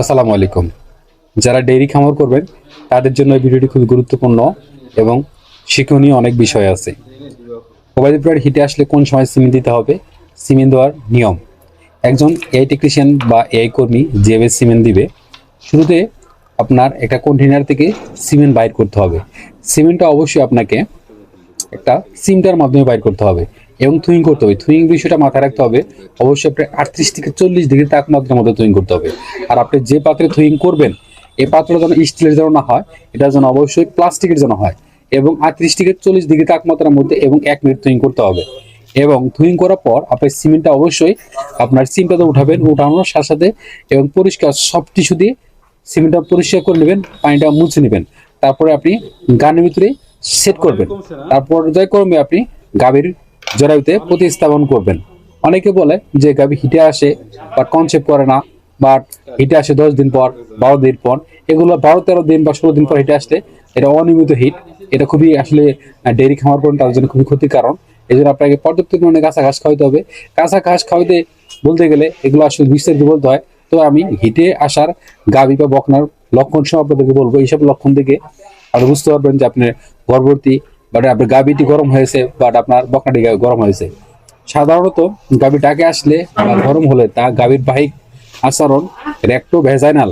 আসসালামু আলাইকুম। যারা ডেইরি খামার করবেন, তাদের জন্য এই ভিডিওটি খুব গুরুত্বপূর্ণ এবং শিক্ষণীয় অনেক বিষয় আছে। মোবাইল প্রায় হিটে আসলে কোন সময় সিমেন্ট দিতে হবে সিমেন্ট দেওয়ার নিয়ম। একজন এআই টেকনিশিয়ান বা এআই কর্মী যেভাবে সিমেন্ট দিবে, শুরুতে আপনার একটা কন্টেনার থেকে সিমেন্ট বাইর করতে হবে। সিমেন্টটা অবশ্যই আপনাকে একটা সিমটার মাধ্যমে বাইর করতে হবে। এবং থুইং করতে হবে। থুইং বিষয়টা মাথায় রাখতে হবে। অবশ্যই আপনার আটত্রিশ থেকে চল্লিশ ডিগ্রি তাপমাত্রার মধ্যে থুইং করতে হবে। আর আপনি যে পাত্রে থুইং করবেন এই পাত্রটা যেন স্টিলের যেন না হয়, এটা যেন অবশ্যই প্লাস্টিকের যেন হয় এবং আটত্রিশ থেকে চল্লিশ ডিগ্রি তাপমাত্রার মধ্যে এবং এক মিনিট থুইং করতে হবে। এবং থুইং করার পর আপনার সিমেন্টটা অবশ্যই আপনার সিমটাতে উঠাবেন, উঠানোর সাথে সাথে এবং পরিষ্কার সব টিস্যু দিয়ে সিমেন্টটা পরিষ্কার করে নেবেন, পানিটা মুছে নেবেন। তারপরে আপনি গানের ভিতরে সেট করবেন। তারপর পর্যায়ক্রমে আপনি গাভীর জরায়ুতে প্রতিস্থাপন করবেন। অনেকে বলে যে গাভী হিটে আসে বা কনসেপ্ট করে না বাট হিটে আসে দশ দিন পর, বারো দিন পর। এগুলো বারো, তেরো দিন বা ষোলো দিন পর হিটে আসলে এটা অনিয়মিত হিট। এটা খুবই আসলে ডেয়ারি খামার করেন, তার জন্য খুবই ক্ষতির কারণ। এই জন্য আপনাকে পর্যাপ্ত পরিমাণে কাঁচা ঘাস খাওয়াতে হবে। কাঁচা ঘাস খাওয়াতে বলতে গেলে এগুলো আসলে বিস্তারিত বলতে হয়। তো আমি হিটে আসার গাভী বা বকনার লক্ষণ সহ আপনাদেরকে বলব। এইসব লক্ষণ থেকে আপনি বুঝতে পারবেন যে আপনার গর্ভবতী বাট আপনার গাভীটি গরম হয়েছে বাট আপনার বকনাটি গরম হয়েছে। সাধারণত গাভী ডাকে আসলে গরম হলে তা গাভীর বাহিক আচরণ রেক্টো ভেজাইনাল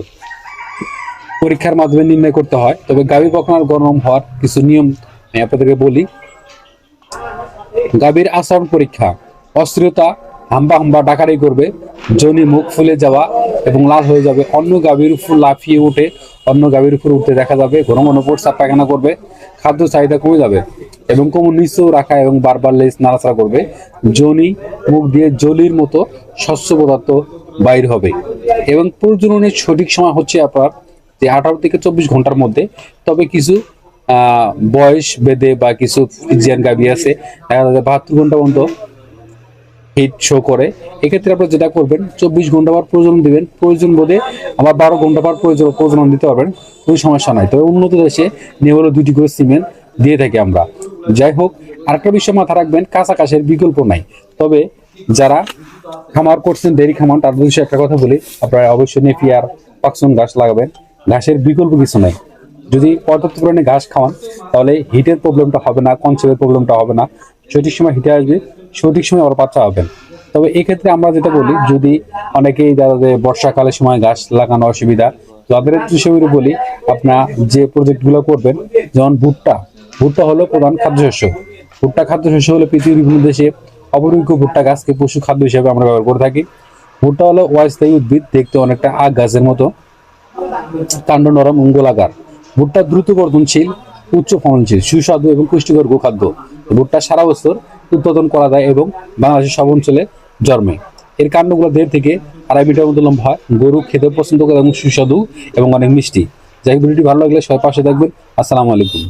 পরীক্ষার মাধ্যমে নির্ণয় করতে হয়। তবে গাভী বকনার গরম হওয়ার কিছু নিয়ম আমি আপনাদেরকে বলি। গাভীর আচরণ পরীক্ষা, অস্থিরতা হাম্বা হাম্বা ডাকাডাকি করবে, জনি মুখ ফুলে যাওয়া এবং লাল হয়ে যাবে, অন্য গাভীর উপর লাফিয়ে উঠে অন্য গাভীর উপর উঠতে দেখা যাবে, ঘন ঘন প্রস্তাব পায়খানা করবে, খাদ্য চাহিদা কমে যাবে এবং কোমর নিচেও রাখা এবং বারবার লেজ নাড়াচাড়া করবে। জনি মুখ দিয়ে জলির মতো শস্য পদার্থ বাইর হবে। এবং প্রজননের সঠিক সময় হচ্ছে আপনার যে আঠারো থেকে চব্বিশ ঘণ্টার মধ্যে। তবে কিছু বয়স বেদে বা কিছু ফিজিয়ান গাভী আছে, দেখা যাচ্ছে বাহাত্তর ঘণ্টা পর্যন্ত হিট শো করে, এক্ষেত্রে আপনারা যেটা করবেন, চব্বিশ ঘণ্টা পর প্রয়োজন দিবেন, প্রয়োজন বোধে আবার বারো ঘণ্টা পর প্রয়োজন প্রজনন দিতে পারবেন, কোনো সমস্যা নাই। তবে উন্নত দেশে নিয়ে দুটি করে সিমেন্ট দিয়ে থাকি আমরা। যাই হোক, আরেকটা বিষয় মাথা রাখবেন কাঁচা বিকল্প নাই। তবে যারা খামার করছেন ডেরি খামার, তাদের বিষয়ে একটা কথা বলি, আপনারা অবশ্যই নেপিয়ার, পাকসন ঘাস লাগাবেন। ঘাসের বিকল্প কিছু নাই। যদি পর্যাপ্ত পরিমাণে ঘাস খাওয়ান, তাহলে হিটের প্রবলেমটা হবে না কনসেপ্টের প্রবলেমটা হবে না। সঠিক সময় হিটে আসবে সঠিক সময় আবার বাচ্চা হবেন তবে এক্ষেত্রে আমরা যেটা বলি, যদি অনেকেই যাদের বর্ষাকালের সময় গাছ লাগানো অসুবিধা, তাদের হিসেবে বলি, আপনার যে প্রজেক্টগুলো করবেন, যেমন ভুট্টা ভুট্টা হলো প্রধান খাদ্যশস্য। ভুট্টা খাদ্যশস্য হলো পৃথিবীর বিভিন্ন দেশে অপরিজ্ঞ ভুট্টা গাছকে পশু খাদ্য হিসেবে আমরা ব্যবহার করে থাকি। ভুট্টা হলো অস্থায়ী উদ্ভিদ, দেখতে অনেকটা আগ গাছের মতো। কাণ্ড নরম অঙ্গলাকার ভুট্টা দ্রুত বর্ধনশীল, উচ্চ ফলনশীল, সুস্বাদু এবং পুষ্টিকর গোখাদ্য। ভুট্টা সারা বছর উৎপাদন করা যায় এবং বাংলাদেশের সব অঞ্চলে জন্মে। এর কাণ্ডগুলো দেড় থেকে আড়াই মিটার মতো লম্বা হয়। গরু খেতে পছন্দ করে এবং সুস্বাদু এবং অনেক মিষ্টি। যাই ভিডিওটি ভালো লাগলে সবাই পাশে থাকবেন। আসসালামু আলাইকুম।